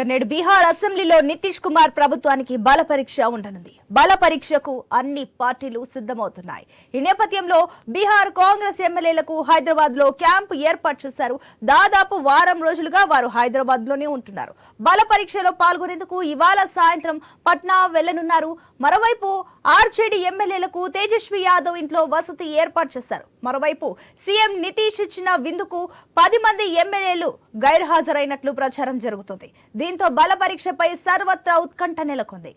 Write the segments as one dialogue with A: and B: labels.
A: నేడు బీహార్ అసెంబ్లీలో నితీష్ కుమార్ ప్రభుత్వానికి బల పరీక్ష ఉండనుంది. బల పరీక్షకు అన్ని పార్టీలు సిద్ధమవుతున్నాయి. ఈ నేపథ్యంలో బీహార్ కాంగ్రెస్ ఎమ్మెల్యేలకు హైదరాబాద్లో క్యాంపు ఏర్పాటు చేశారు. దాదాపు వారం రోజులుగా వారు హైదరాబాద్లోనే ఉంటున్నారు. బల పరీక్షలో పాల్గొనేందుకు ఇవాళ సాయంత్రం పట్నా వెళ్ళనున్నారు మరోవైపు ఆర్జేడీ ఎమ్మెల్యేలకు తేజస్వి యాదవ్ ఇంట్లో వసతి ఏర్పాటు చేశారు. మరోవైపు సీఎం నితీష్ ఇచ్చిన విందుకు పది మంది ఎమ్మెల్యేలు గైర్హాజరైనట్లు ప్రచారం జరుగుతుంది. దీంతో బల పరీక్షపై సర్వత్రా ఉత్కంఠ నెలకొంది.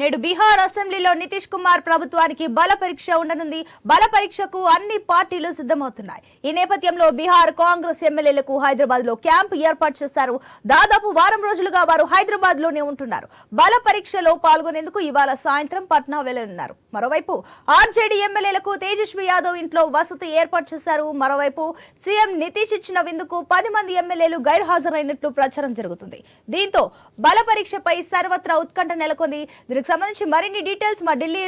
A: నేడు బీహార్ అసెంబ్లీలో నితీష్ కుమార్ ప్రభుత్వానికి బల పరీక్ష ఉండనుంది. బల పరీక్షకు అన్ని పార్టీలు సిద్ధమవుతున్నాయి. ఈ నేపథ్యంలో బీహార్ కాంగ్రెస్ ఎమ్మెల్యేలకు హైదరాబాద్లో క్యాంప్ ఏర్పాటు చేశారు. దాదాపు వారం రోజులుగా వారు హైదరాబాద్లోనే ఉంటున్నారు. బల పరీక్షలో పాల్గొనేందుకు ఇవాళ సాయంత్రం పట్నా వెళ్ళనున్నారు మరోవైపు ఆర్జేడీ ఎమ్మెల్యేలకు తేజస్వి యాదవ్ ఇంట్లో వసతి ఏర్పాటు చేశారు. మరోవైపు సీఎం నితీష్ ఇచ్చిన విందుకు పది మంది ఎమ్మెల్యేలు గైర్హాజరైనట్లు ప్రచారం జరుగుతుంది. దీంతో బల పరీక్షపై సర్వత్రా ఉత్కంఠ నెలకొంది. దీనికి సంబంధించి మరిన్ని డీటెయిల్స్ మా ఢిల్లీ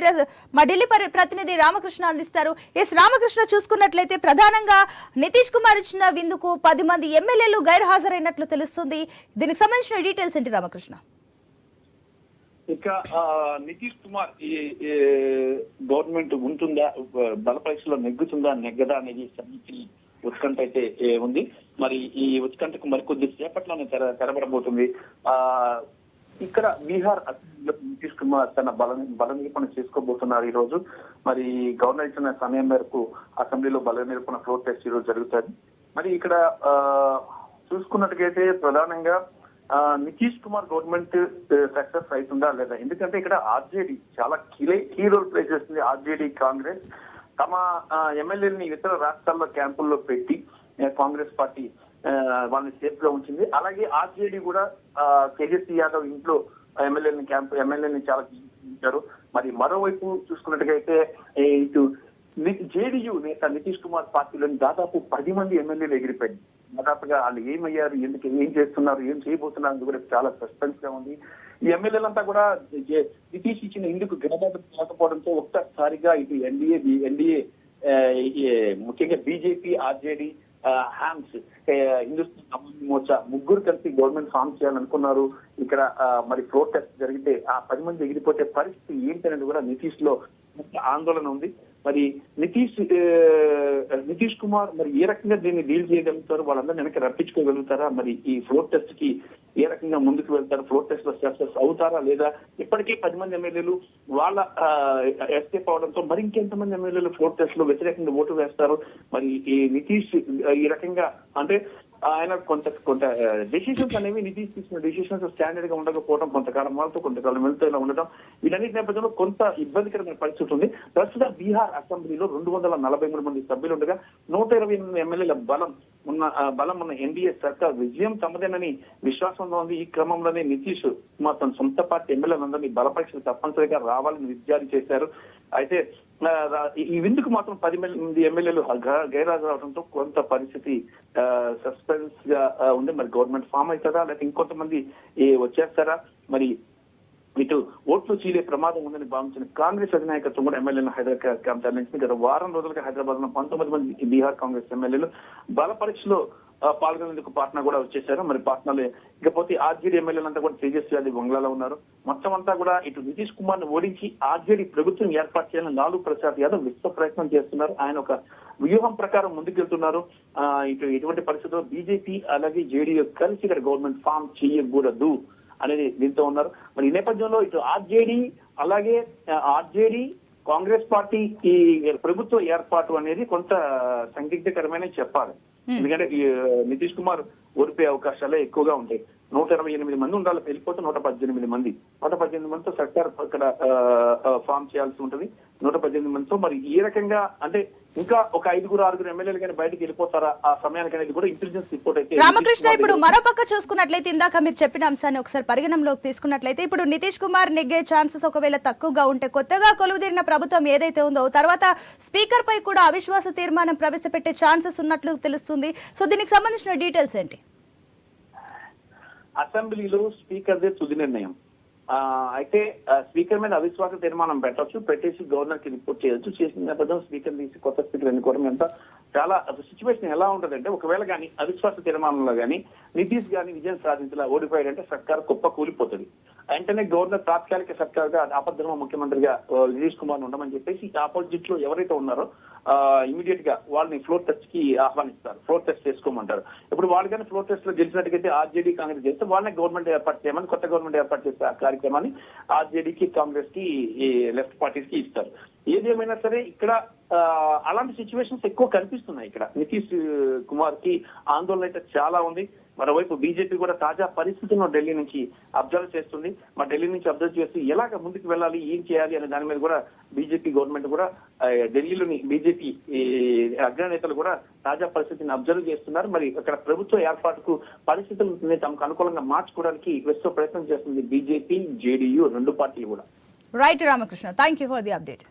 A: మా ఢిల్లీ ప్రతినిధి రామకృష్ణ అందిస్తారు. ఎస్ రామకృష్ణ చూసుకున్నట్లయితే ప్రధానంగా నితీష్ కుమార్ ఇచ్చిన విందుకు పది మంది ఎమ్మెల్యేలు గైర్హాజరైనట్లు తెలుస్తుంది. దీనికి సంబంధించిన డీటెయిల్స్ ఏంటి రామకృష్ణ?
B: ఇక నితీష్ కుమార్ ఈ గవర్నమెంట్ ఉంటుందా బల పరీక్షలో నెగ్గుతుందా నెగ్గదా అనేది సంబంధించి ఉత్కంఠ అయితే ఏ, ఉంది. మరి ఈ ఉత్కంఠకు మరికొద్ది సేపట్లోనే తెర తెరబడబోతుంది. ఆ ఇక్కడ బీహార్ నితీష్ కుమార్ తన బల బల నిరూపణ చేసుకోబోతున్నారు ఈ రోజు మరి గవర్నర్ ఇచ్చిన సమయం మేరకు అసెంబ్లీలో బల నిరూపణ ఫ్లోర్ టెస్ట్ ఈ రోజు జరుగుతుంది. మరి ఇక్కడ చూసుకున్నట్టుగైతే ప్రధానంగా నితీష్ కుమార్ గవర్నమెంట్ సక్సెస్ అవుతుందా లేదా? ఎందుకంటే ఇక్కడ ఆర్జేడీ చాలా కీలే కీ రోల్ ప్లే చేస్తుంది ఆర్జేడీ కాంగ్రెస్. తమ ఎమ్మెల్యేని ఇతర రాష్ట్రాల్లో క్యాంపుల్లో పెట్టి కాంగ్రెస్ పార్టీ వాళ్ళని సేఫ్లో ఉంచింది. అలాగే ఆర్జేడీ కూడా ఆ, తేజస్వి యాదవ్ ఇంట్లో ఎమ్మెల్యేని క్యాంప్ ఎమ్మెల్యేని చాలా ఉంచారు మరి మరోవైపు చూసుకున్నట్టుగా అయితే ఇటు జేడీయూ నేత నితీష్ కుమార్ పార్టీలోని దాదాపు పది మంది ఎమ్మెల్యేలు ఎగిరిపోయింది దాదాపుగా వాళ్ళు ఏమయ్యారు ఎందుకు ఏం చేస్తున్నారు ఏం చేయబోతున్నారు అని కూడా చాలా సస్పెన్స్గా ఉంది. ఈ ఎమ్మెల్యేలంతా కూడా నితీష్ ఇచ్చిన ఇందుకు గిడబాటు కాకపోవడంతో ఒక్కసారిగా ఇటు ఎన్డీఏ ఎన్డీఏ ముఖ్యంగా BJP RJD HAMS Hindustan Awami Morcha ముగ్గురు కలిసి గవర్నమెంట్ ఫామ్ చేయాలనుకున్నారు. ఇక్కడ మరి ప్రోటెస్ట్ టెస్ట్ జరిగితే ఆ పది మంది ఎగిరిపోతే పరిస్థితి ఏంటనేది కూడా నితీష్లో ఆందోళన ఉంది. మరి నితీష్ నితీష్ కుమార్ మరి ఏ రకంగా దీన్ని డీల్ చేయగలుగుతారు? వాళ్ళందరినీ వెనక్కి రప్పించుకోగలుగుతారా? మరి ఈ ఫ్లోర్ టెస్ట్కి ఏ రకంగా ముందుకు వెళ్తారు ఫ్లోర్ టెస్ట్లో సక్సెస్ అవుతారా లేదా? ఇప్పటికే పది మంది ఎమ్మెల్యేలు వాళ్ళ ఎస్కేప్ అవడంతో మరి ఇంకెంతమంది ఎమ్మెల్యేలు ఫ్లోర్ టెస్ట్లో వ్యతిరేకంగా ఓటు వేస్తారు? మరి ఈ నితీష్ ఈ రకంగా అంటే ఆయన కొంత కొంత డెసిషన్స్ అనేవి నితీష్ తీసుకున్న డెసిషన్స్ స్టాండర్డ్గా ఉండకపోవడం కొంతకాలం వాళ్ళతో కొంతకాలం వెళ్తూ ఇలా ఉండడం వీటన్నిటి నేపథ్యంలో కొంత ఇబ్బందికరమైన పరిస్థితి ఉంది. ప్రస్తుతం బీహార్ అసెంబ్లీలో రెండు వందల నలభై మూడు మంది సభ్యులు ఉండగా నూట ఇరవై ఎనిమిది ఎమ్మెల్యేల బలం ఉన్న బలం ఉన్న ఎన్డీఏ సర్కార్ విజయం తమదేనని విశ్వాసంలో ఉంది. ఈ క్రమంలోనే నితీష్ మా తన సొంత పార్టీ ఎమ్మెల్యేలందరినీ బలపరీక్షలు తప్పనిసరిగా రావాలని విజ్ఞానం చేశారు. అయితే ఈ- విందుకు మాత్రం పది మంది ఎమ్మెల్యేలు గైరాజు రావడంతో కొంత పరిస్థితి సస్పెన్స్గా ఉంది. మరి గవర్నమెంట్ ఫామ్ అవుతుందా? లేకపోతే ఇంకొంతమంది వచ్చేస్తారా? మరి ఇటు ఓట్లు చీలే ప్రమాదం ఉందని భావించిన కాంగ్రెస్ అధినాయకత్వం కూడా ఎమ్మెల్యేలను హైదరాబాద్ క్యాంప్ తరలించింది గత వారం రోజులుగా హైదరాబాద్లో పంతొమ్మిది మంది బీహార్ కాంగ్రెస్ ఎమ్మెల్యేలు బల పరీక్షలో పాల్గొనేందుకు పాట్నా కూడా వచ్చేసారు. మరి పాట్నాలో ఇకపోతే ఆర్జేడీ ఎమ్మెల్యేలంతా కూడా తేజస్వి యాదవ్ బంగ్లాలో ఉన్నారు. మొత్తం అంతా కూడా ఇటు నితీష్ కుమార్ను ఓడించి ఆర్జేడీ ప్రభుత్వం ఏర్పాటు చేయాలని లాలూ ప్రసాద్ యాదవ్ విశ్వ ప్రయత్నం చేస్తున్నారు. ఆయన ఒక వ్యూహం ప్రకారం ముందుకెళ్తున్నారు. ఇటు ఎటువంటి పరిస్థితుల్లో బీజేపీ అలాగే జేడీయూ కలిసి ఇక్కడ గవర్నమెంట్ ఫామ్ చేయకూడదు. అనేది దీంతో ఉన్నారు. మరి ఈ నేపథ్యంలో ఇటు ఆర్జేడీ అలాగే ఆర్జేడీ కాంగ్రెస్ పార్టీ ఈ ప్రభుత్వ ఏర్పాటు అనేది కొంత సందిగ్ధకరమైన చెప్పాలి. ఎందుకంటే నితీష్ కుమార్ ఓడిపోయే అవకాశాలే ఎక్కువగా ఉంటాయి. నూట ఇరవై ఎనిమిది మంది ఉండాలి వెళ్ళిపోతే నూట పద్దెనిమిది మంది. నూట పద్దెనిమిది మందితో సర్కార్ అక్కడ ఫామ్ చేయాల్సి ఉంటుంది. నూట పద్దెనిమిది మందితో మరి ఈ రకంగా అంటే ఇంకా ఒక ఐదుగురు ఆరుగురు ఎమ్మెల్యేలు కానీ బయటకు వెళ్ళిపోతారా? ఆ సమయానికి అనేది కూడా ఇంటెలిజెన్స్ రిపోర్ట్ అయితే
A: రామకృష్ణ ఇప్పుడు మరోపక్క చూసుకున్నట్లయితే ఇందాక మీరు చెప్పిన అంశాన్ని ఒకసారి పరిగణనలోకి తీసుకున్నట్లయితే ఇప్పుడు నితీష్ కుమార్ నెగ్గే ఛాన్సెస్ ఒకవేళ తక్కువగా ఉంటే కొత్తగా కొలువుదీరిన ప్రభుత్వం ఏదైతే ఉందో తర్వాత స్పీకర్ పై కూడా అవిశ్వాస తీర్మానం ప్రవేశపెట్టే ఛాన్సెస్ ఉన్నట్లు తెలుస్తుంది. సో దీనికి సంబంధించిన డీటెయిల్స్ ఏంటి?
B: అసెంబ్లీలో స్పీకర్దే తుది నిర్ణయం. అయితే స్పీకర్ మీద అవిశ్వాస తీర్మానం పెట్టొచ్చు పెట్టేసి గవర్నర్కి రిపోర్ట్ చేయొచ్చు. చేసిన నేపథ్యం స్పీకర్ తీసి కొత్త స్పీకర్ ఎన్నుకోవడం ఎంత చాలా సిచ్యువేషన్ ఎలా ఉంటదంటే ఒకవేళ కానీ అవిశ్వాస తీర్మానంలో కానీ నితీష్ గాని విజయం సాధించలా ఓడిపోయాడంటే సర్కార్ కుప్ప కూలిపోతుంది. వెంటనే గవర్నర్ తాత్కాలిక సర్కార్గా ఆపద్ధర్మ ముఖ్యమంత్రిగా నితీష్ కుమార్ ఉండమని చెప్పేసి ఆపోజిట్లో ఎవరైతే ఉన్నారో ఇమీడియట్గా వాళ్ళని ఫ్లోర్ టెస్ట్కి ఆహ్వానిస్తారు. ఫ్లోర్ టెస్ట్ చేసుకోమంటారు. ఇప్పుడు వాళ్ళు కానీ ఫ్లోర్ టెస్ట్లో గెలిచినట్టుగైతే ఆర్జేడీ కాంగ్రెస్ చేస్తే వాళ్ళని గవర్నమెంట్ ఏర్పాటు చేయమని కొత్త గవర్నమెంట్ ఏర్పాటు చేస్తే ఆ కార్యక్రమాన్ని ఆర్జేడీకి కాంగ్రెస్కి లెఫ్ట్ పార్టీస్కి ఇస్తారు. ఏదేమైనా సరే ఇక్కడ అలాంటి సిచ్యువేషన్స్ ఎక్కువ కనిపిస్తున్నాయి ఇక్కడ. నితీష్ కుమార్కి ఆందోళన అయితే చాలా ఉంది. మరోవైపు బీజేపీ కూడా తాజా పరిస్థితులను ఢిల్లీ నుంచి అబ్జర్వ్ చేస్తుంది. మా ఢిల్లీ నుంచి అబ్జర్వ్ చేస్తూ ఎలాగ ముందుకు వెళ్ళాలి ఏం చేయాలి అనే దాని మీద కూడా బీజేపీ గవర్నమెంట్ కూడా ఢిల్లీలోని బీజేపీ అగ్రనేతలు కూడా తాజా పరిస్థితిని అబ్జర్వ్ చేస్తున్నారు. మరి అక్కడ ప్రభుత్వ ఏర్పాటుకు పరిస్థితులను తమకు అనుకూలంగా మార్చుకోవడానికి విశ్వ ప్రయత్నం చేస్తుంది బీజేపీ జేడీయూ రెండు పార్టీలు కూడా.
A: Right Ramakrishna thank you for the update